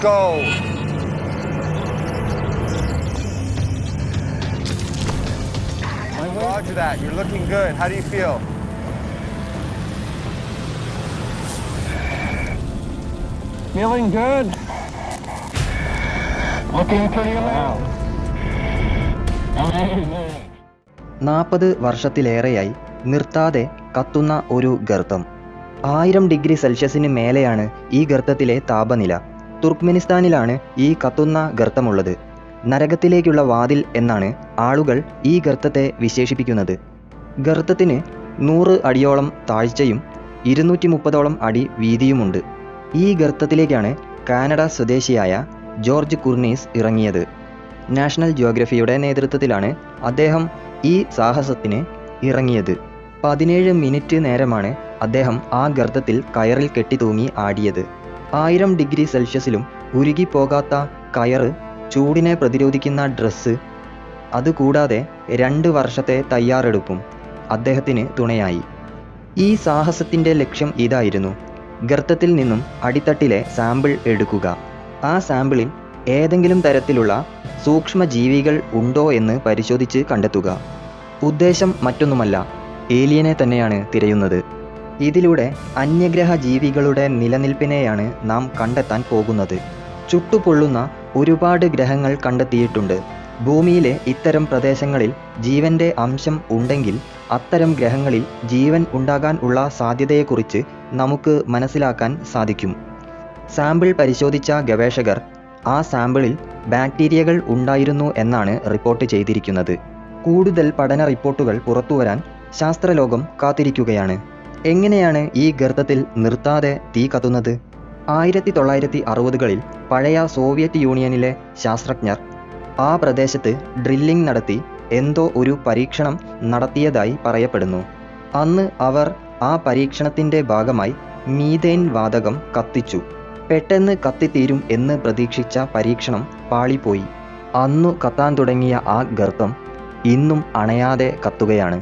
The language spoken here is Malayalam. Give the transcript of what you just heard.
go. Roger that. You're looking good. How do you feel? Feeling good? Looking pretty. Amazing. നാൽപ്പത് വർഷത്തിലേറെയായി നിർത്താതെ കത്തുന്ന ഒരു ഗർത്തം ആയിരം ഡിഗ്രി സെൽഷ്യസിന് മേലെയാണ് ഈ ഗർത്തത്തിലെ താപനില തുർക്ക്മെനിസ്ഥാനിലാണ് ഈ കത്തുന്ന ഗർത്തമുള്ളത്. നരകത്തിലേക്കുള്ള വാതിൽ എന്നാണ് ആളുകൾ ഈ ഗർത്തത്തെ വിശേഷിപ്പിക്കുന്നത്. ഗർത്തത്തിന് നൂറ് അടിയോളം താഴ്ചയും ഇരുന്നൂറ്റി മുപ്പതോളം അടി വീതിയുമുണ്ട്. ഈ ഗർത്തത്തിലേക്കാണ് കാനഡ സ്വദേശിയായ ജോർജ് കുർണീസ് ഇറങ്ങിയത്. നാഷണൽ ജിയോഗ്രഫിയുടെ നേതൃത്വത്തിലാണ് അദ്ദേഹം ഈ സാഹസത്തിന് ഇറങ്ങിയത്. പതിനേഴ് മിനിറ്റ് നേരമാണ് അദ്ദേഹം ആ ഗർത്തത്തിൽ കയറിൽ കെട്ടിത്തൂങ്ങി ആടിയത്. ആയിരം ഡിഗ്രി സെൽഷ്യസിലും ഉരുകിപ്പോകാത്ത കയറ് ചൂടിനെ പ്രതിരോധിക്കുന്ന ഡ്രസ്സ്. അതുകൂടാതെ രണ്ട് വർഷത്തെ തയ്യാറെടുപ്പും അദ്ദേഹത്തിന് തുണയായി. ഈ സാഹസത്തിന്റെ ലക്ഷ്യം ഇതായിരുന്നു. ഗർത്തത്തിൽ നിന്നും അടിത്തട്ടിലെ സാമ്പിൾ എടുക്കുക. ആ സാമ്പിളിൽ ഏതെങ്കിലും തരത്തിലുള്ള സൂക്ഷ്മജീവികൾ ഉണ്ടോ എന്ന് പരിശോധിച്ച് കണ്ടെത്തുക. ഉദ്ദേശം മറ്റൊന്നുമല്ല. ഏലിയനെ തന്നെയാണ് തിരയുന്നത്. ഇതിലൂടെ അന്യഗ്രഹ ജീവികളുടെ നിലനിൽപ്പിനെയാണ് നാം കണ്ടെത്താൻ പോകുന്നത്. ചുട്ടുപൊള്ളുന്ന ഒരുപാട് ഗ്രഹങ്ങൾ കണ്ടെത്തിയിട്ടുണ്ട്. ഭൂമിയിലെ ഇത്തരം പ്രദേശങ്ങളിൽ ജീവന്റെ അംശം ഉണ്ടെങ്കിൽ അത്തരം ഗ്രഹങ്ങളിൽ ജീവൻ ഉണ്ടാകാൻ ഉള്ള സാധ്യതയെക്കുറിച്ച് നമുക്ക് മനസ്സിലാക്കാൻ സാധിക്കും. സാമ്പിൾ പരിശോധിച്ച ഗവേഷകർ ആ സാമ്പിളിൽ ബാക്ടീരിയകൾ ഉണ്ടായിരുന്നു എന്നാണ് റിപ്പോർട്ട് ചെയ്തിരിക്കുന്നത്. കൂടുതൽ പഠന റിപ്പോർട്ടുകൾ പുറത്തുവരാൻ ശാസ്ത്രലോകം കാത്തിരിക്കുകയാണ്. എങ്ങനെയാണ് ഈ ഗർത്തത്തിൽ നിർത്താതെ തീ കത്തുന്നത്? ആയിരത്തി തൊള്ളായിരത്തി അറുപതുകളിൽ പഴയ സോവിയറ്റ് യൂണിയനിലെ ശാസ്ത്രജ്ഞർ ആ പ്രദേശത്ത് ഡ്രില്ലിംഗ് നടത്തി എന്തോ ഒരു പരീക്ഷണം നടത്തിയതായി പറയപ്പെടുന്നു. അന്ന് അവർ ആ പരീക്ഷണത്തിന്റെ ഭാഗമായി മീതേൻ വാതകം കത്തിച്ചു. പെട്ടെന്ന് കത്തിത്തീരും എന്ന് പ്രതീക്ഷിച്ച പരീക്ഷണം പാളിപ്പോയി. അന്നു കത്താൻ തുടങ്ങിയ ആ ഗർത്തം ഇന്നും അണയാതെ കത്തുകയാണ്.